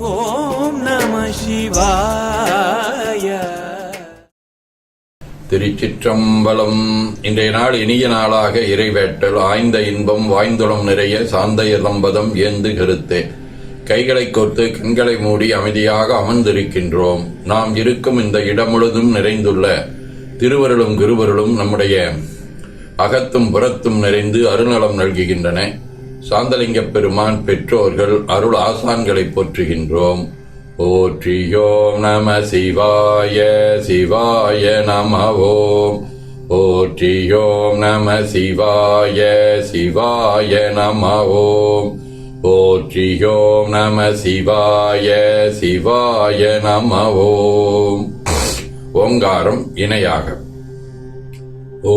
ஓம் நம சிவாய. திருச்சிற்றம்பலம். இன்றைய நாள் இனிய நாளாக இறைவேட்டல். ஆய்ந்த இன்பம் வாய்ந்துளம் நிறைய சாந்த இளம்பதம் ஏந்து கருத்தே. கைகளை கோர்த்து கண்களை மூடி அமைதியாக அமர்ந்திருக்கின்றோம். நாம் இருக்கும் இந்த இடம் முழுதும் நிறைந்துள்ள திருவருளும் குருவருளும் நம்முடைய அகத்தும் புறத்தும் நிறைந்து அருநலம் நல்குகின்றன. சாந்தலிங்கப் பெருமான் பெற்றோர்கள் அருள் ஆசான்களை போற்றுகின்றோம். போற்றியோம் நம சிவாய சிவாய நம ஓம் போற்றியோம் நம சிவாய சிவாய நம ஓம் போற்றியோம் நம சிவாய சிவாய நம ஓம் ஓங்காரம் இணையாக. ஓ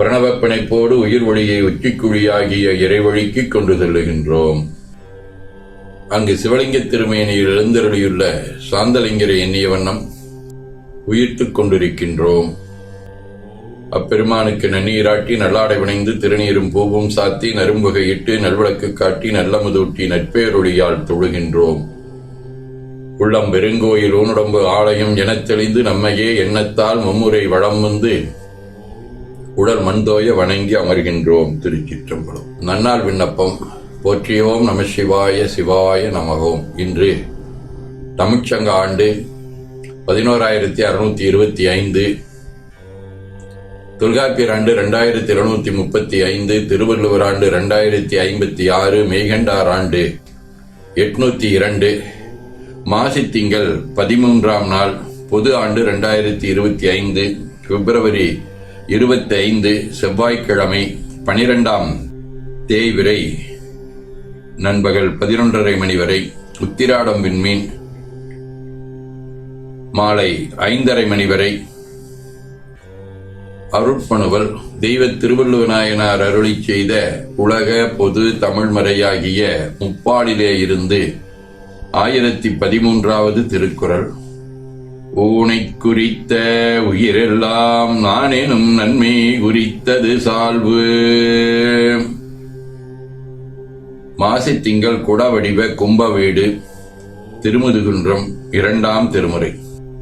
பிரணவப் பிணைப்போடு உயிர் ஒளியை உச்சிக்குழியாகிய இறைவழிக்கு கொண்டு செல்லுகின்றோம். அங்கு சிவலிங்க திருமேனியில் எழுந்தருளியுள்ள சாந்தலிங்கரை எண்ணிய வண்ணம் உயிர்த்துக் கொண்டிருக்கின்றோம். அப்பெருமானுக்கு நன்னீராட்டி நல்லாடை வினைந்து திருநீரும் பூவும் சாத்தி நரும்புகையிட்டு நல்விளக்கு காட்டி நல்லமுதூட்டி நட்பேரொழியால் தொழுகின்றோம். உள்ளம் பெருங்கோயில் ஊனுடம்பு ஆலயம் எனத் தெளிந்து நம்மையே எண்ணத்தால் மும்முறை வளம் வந்து உடல் மண்தோய வணங்கி அமர்கின்றோம் திருச்சிற்றம்பலம். நன்னாள் விண்ணப்பம். போற்றியோம் நம சிவாய சிவாய நமகோம் இன்று தமிழ்ச்சங்க ஆண்டு பதினோராயிரத்தி அறுநூத்தி இருபத்தி ஐந்து. தொல்காப்பியர் ஆண்டு ரெண்டாயிரத்தி இருநூத்தி முப்பத்தி ஐந்து. திருவள்ளுவர் ஆண்டு ரெண்டாயிரத்தி ஐம்பத்தி ஆறு. மெய்கண்டார் ஆண்டு எட்நூத்தி இரண்டு. மாசி திங்கள் பதிமூன்றாம் நாள் பொது ஆண்டு ரெண்டாயிரத்தி இருபத்தி ஐந்து. பிப்ரவரி இருபத்தி ஐந்து செவ்வாய்க்கிழமை பனிரெண்டாம் தேய்விரை நண்பகல் பதினொன்றரை மணி வரை உத்திராடம் விண்மீன் மாலை ஐந்தரை மணி வரை அருட்பணுவல் தெய்வ திருவள்ளுவநாயனார் அருளி செய்த உலக பொது தமிழ்மறையாகிய முப்பாடிலே இருந்து ஆயிரத்தி பதிமூன்றாவது திருக்குறள். ஊனை குறித்த உயிரெல்லாம் நானேனும் நன்மை குறித்தது சால்வு. மாசி திங்கள் குடவடிவ கும்பவீடு திருமுதுகுன்றம் இரண்டாம் திருமுறை.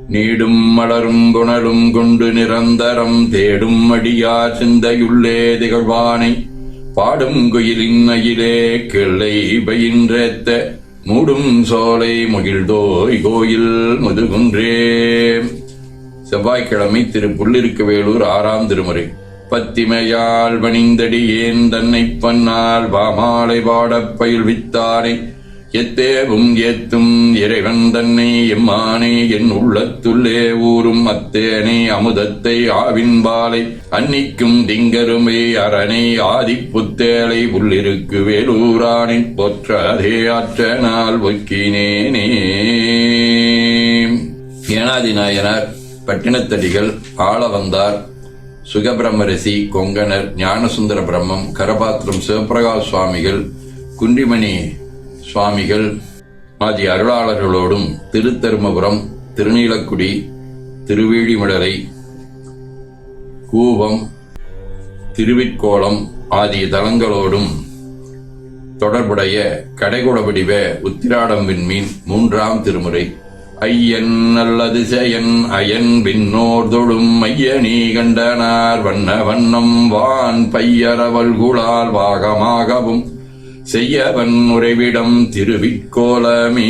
நீடும் மலரும் குணலும் கொண்டு நிரந்தரம் தேடும் அடியார் சிந்தையுள்ளே திகழ்வானை. பாடும் குயிலின் அயிலே கிள்ளை பயின்றேத்த மூடும் சோலை முகில்தோய் கோயில் முதுகுன்றே. செவ்வாய்க்கிழமை திரு புள்ளிருக்கு வேலூர் ஆறாம் திருமுறை. பத்திமையால் வணிந்தடி ஏன் தன்னை பன்னால் வாமாலை பாடப் பயில்வித்தானை. எத்தேவும் ஏத்தும் இறைவன் தன்னை எம்மானே என் உள்ளத்துள்ளே ஊறும் அத்தேனே அமுதத்தை ஆவின்பாலை அன்னிக்கும் திங்கருமே அரணை ஆதிப்புத்தேலை உள்ளிருக்கு வேலூரானை பொற்றாதே ஆற்ற நாள் ஒக்கினேனே. ஏனாதி நாயனார் பட்டினத்தடிகள் ஆளவந்தார் சுகபிரம்மரிசி கொங்கனர் ஞானசுந்தர பிரம்மம் கரபாத்திரம் சிவபிரகாஷ் சுவாமிகள் குன்றிமணி சுவாமிகள் ஆதி அருளாளர்களோடும் திருத்தருமபுரம் திருநீலக்குடி திருவேழிமடலை கூவம் திருவிற்கோளம் ஆகிய தலங்களோடும் தொடர்புடைய கடைகுடவடிவ உத்திராடம் விண்மீன் மூன்றாம் திருமுறை. ஐயன் அல்லது செயன் அயன் விண்ணோர் தொழும் ஐயனீ கண்டனார் வண்ண வண்ணம் வான் பையரவல் குழால் வாகமாகவும் செய்யவன் உறைவிடம் திருவிக்கோலமே.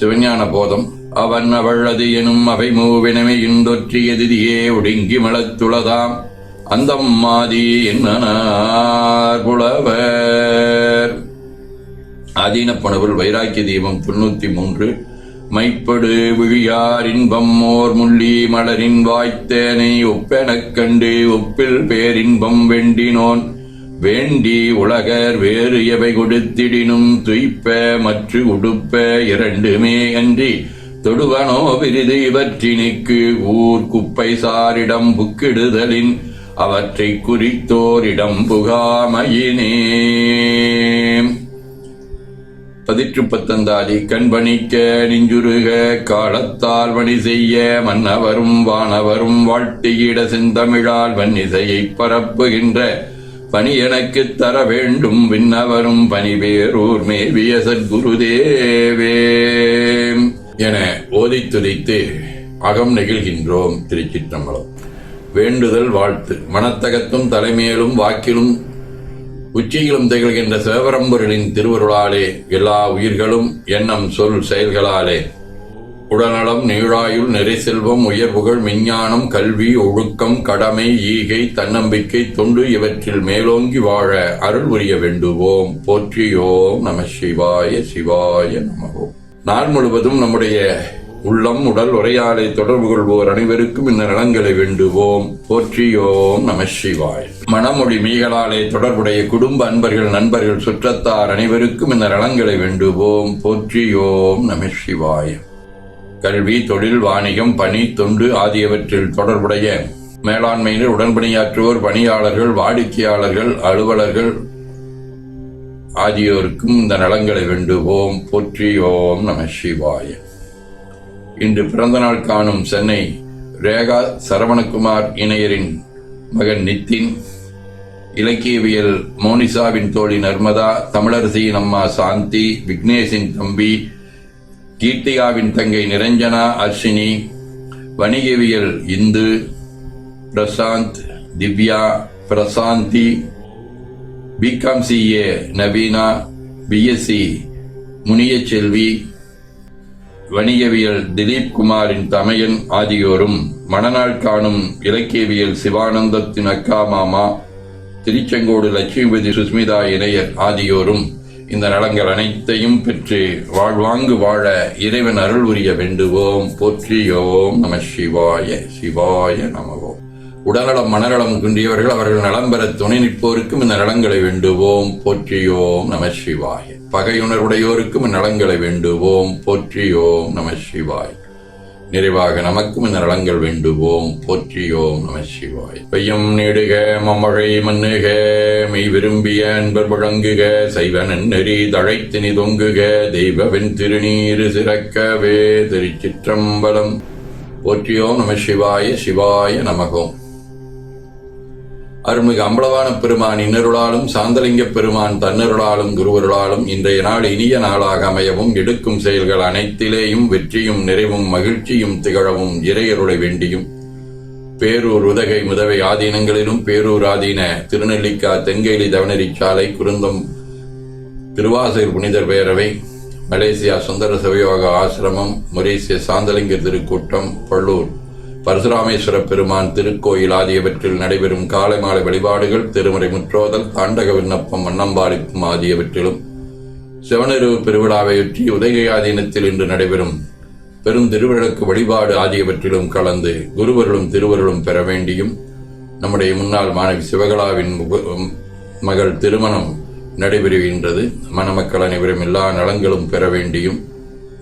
சிவஞான போதம் அவன் அவளது எனும் அவை மூவினமே இன்றொற்றி எதிரியே ஒடுங்கி மலத்துளதாம் அந்தம் மாதி என்ன புலவர். ஆதீனப்பணவல் வைராக்கிய தீபம் தொண்ணூத்தி மூன்று. மைப்படு விழியார் இன்பம் மோர் முள்ளி மலரின் வாய்த்தேனை ஒப்பெனக் கண்டு ஒப்பில் பேரின்பம் வெண்டினோன். வேண்டி உலகர் வேறு எவை கொடுத்திடினும் துய்ப்ப மற்ற உடுப்ப இரண்டுமே அன்றி தொடுவனோ விருது இவற்றினுக்கு ஊர் குப்பை சாரிடம் புக்கிடுதலின் அவற்றை குறித்தோரிடம் புகாமையினே. பதிற்று பத்தந்தாதி கண்பணிக்க நெஞ்சுருக காலத்தால் வணி செய்ய மன்னவரும் வானவரும் வாழ்த்தியிட செந்தமிழால் வன்னிசையை பரப்புகின்ற பணி எனக்குத் தர வேண்டும். விண்ணவரும் பணிவேரூர் மேவிய சத்குருதேவே. என ஓதி துதித்து அகம் நெகிழ்கின்றோம் திருச்சிற்றம்பலம். வேண்டுதல் வாழ்த்து. மனத்தகத்தும் தலைமையிலும் வாக்கிலும் உச்சியிலும் திகழ்கின்ற சிவபரம்பொருளின் திருவருளாலே எல்லா உயிர்களும் எண்ணம் சொல் செயல்களாலே உடல்நலம் நீழாயுள் நிறை செல்வம் உயர்வுகள் விஞ்ஞானம் கல்வி ஒழுக்கம் கடமை ஈகை தன்னம்பிக்கை தொண்டு இவற்றில் மேலோங்கி வாழ அருள் உரிய வேண்டுவோம். போற்றியோம் நம சிவாய சிவாய நமவோம் நாள் முழுவதும் நம்முடைய உள்ளம் உடல் உரையாடை தொடர்பு கொள்வோர் அனைவருக்கும் இந்த நலன்களை வேண்டுவோம். போற்றியோம் நம சிவாய். மனமொழி மீகலாலே தொடர்புடைய குடும்ப அன்பர்கள் நண்பர்கள் சுற்றத்தார் அனைவருக்கும் இந்த நலன்களை வேண்டுவோம். போற்றியோம் நம சிவாயம் கல்வி தொழில் வாணிகம் பணி தொண்டு ஆகியவற்றில் தொடர்புடைய மேலாண்மையினர் உடன்பணியாற்றுவோர் பணியாளர்கள் வாடிக்கையாளர்கள் அலுவலர்கள் ஆகியோருக்கும் இந்த நலங்களை வேண்டுவோம். போற்றியோம் நம சிவாய. இன்று பிறந்தநாள் காணும் சென்னை ரேகா சரவணகுமார் இணையரின் மகன் நித்தின் இலக்கியவியல் மோனிசாவின் தோழி நர்மதா தமிழரசியின் அம்மா சாந்தி விக்னேஷின் தம்பி கீர்த்திகாவின் தங்கை நிரஞ்சனா அர்ஷினி வணிகவியல் Indhu Prasanth Divya Prasanthi BCom CA Naveena BSc Muniyachelvi வணிகவியல் திலீப் குமாரின் தமையன் ஆகியோரும் மணநாள் காணும் இலக்கியவியல் சிவானந்தத்தின் அக்கா மாமா திருச்செங்கோடு லட்சுமிபதி சுஸ்மிதா இணையர் ஆகியோரும் இந்த நலங்கள் அனைத்தையும் பெற்று வாழ்வாங்கு வாழ இறைவன் அருள் உரிய வேண்டுவோம். போற்றியோம் நம சிவாய சிவாய நமவோம் உடல்நலம் மனநலம் குன்றியவர்கள் அவர்கள் நலம் பெற துணை நிற்போருக்கும் இந்த நலங்களை வேண்டுவோம். போற்றியோம் நம சிவாய. பகையுணர்வுடையோருக்கும் நலங்களை வேண்டுவோம். போற்றியோம் நம சிவாய். நிறைவாக நமக்கும் இந்த நலங்கள் வேண்டுவோம். போற்றியோம் நம சிவாய். பையம் நீடுக மமழை மண்ணுக மெய் விரும்பிய அன்பர் வழங்குக சைவ நன்னெறி தழைத்தினி தொங்குக தெய்வவின் திருநீரு சிறக்கவே திருச்சிற்றம்பலம். போற்றியோம் நம சிவாய சிவாய நமகோம். அருள்மிகு அம்பலவான பெருமான் இன்னருளாலும் சாந்தலிங்க பெருமான் தன்னருளாலும் குருவருளாலும் இன்றைய நாள் இனிய நாளாக அமையவும் எடுக்கும் செயல்கள் அனைத்திலேயும் வெற்றியும் நிறைவும் மகிழ்ச்சியும் திகழவும் இறையருளை வேண்டியும். பேரூர் உதகை முதவை ஆதீனங்களிலும் பேரூர் ஆதீன திருநெல்லிக்கா தென்கேலி தவனரி சாலை குருந்தம் திருவாசூர் புனிதர் பேரவை மலேசியா சுந்தர சிவயோக ஆசிரமம் மொரீசிய சாந்தலிங்க திருக்கூட்டம் பள்ளூர் பரசுராமேஸ்வர பெருமான் திருக்கோயில் ஆகியவற்றில் நடைபெறும் காலை மாலை வழிபாடுகள் திருமறை முற்றோதல் தாண்டக விண்ணப்பம் மன்னம்பாளிக்கும் ஆகியவற்றிலும் சிவனருவு பெருவிழாவையொட்டி உதயாதீனத்தில் இன்று நடைபெறும் பெரும் திருவிழக்கு வழிபாடு ஆகியவற்றிலும் கலந்து குருவர்களும் திருவருளும் பெற வேண்டியும் நம்முடைய முன்னாள் மாணவி சிவகலாவின் மகள் திருமணம் நடைபெறுகின்றது. மணமக்கள் அனைவரும் எல்லா நலங்களும் பெற வேண்டியும்